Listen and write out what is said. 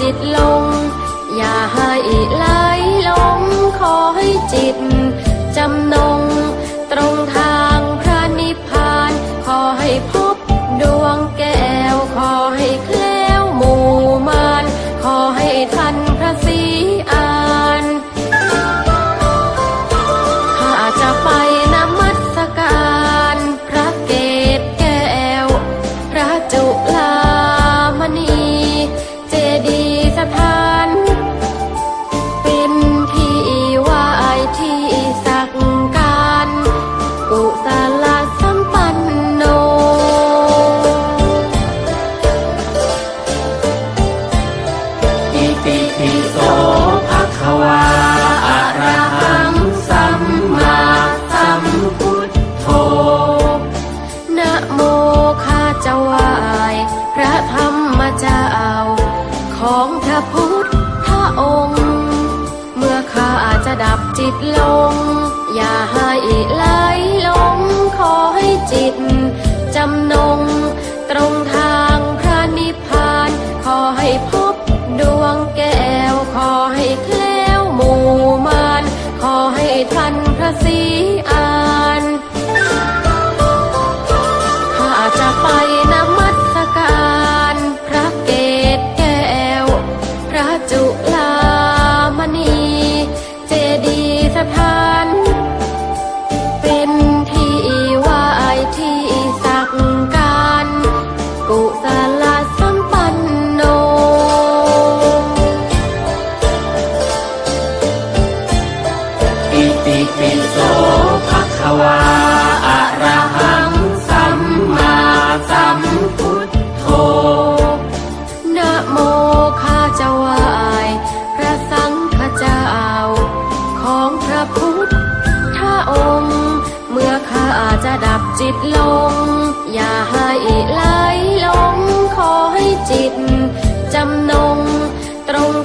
จิตลง อย่าให้ไหลลงขอให้จิต จำนงตรงทาง ติโสภะคะวาอะระหังสัมมาสัมพุทโธนะโมข้าจะไหวพระธรรมเจ้ของพรพุทธองเมื่อข้าจะดับจิตลง อย่าให้ไลลงขอให้จิตจำนง see จะดับจิตลง อย่าให้ไหลลงขอให้จิต จำนงตรง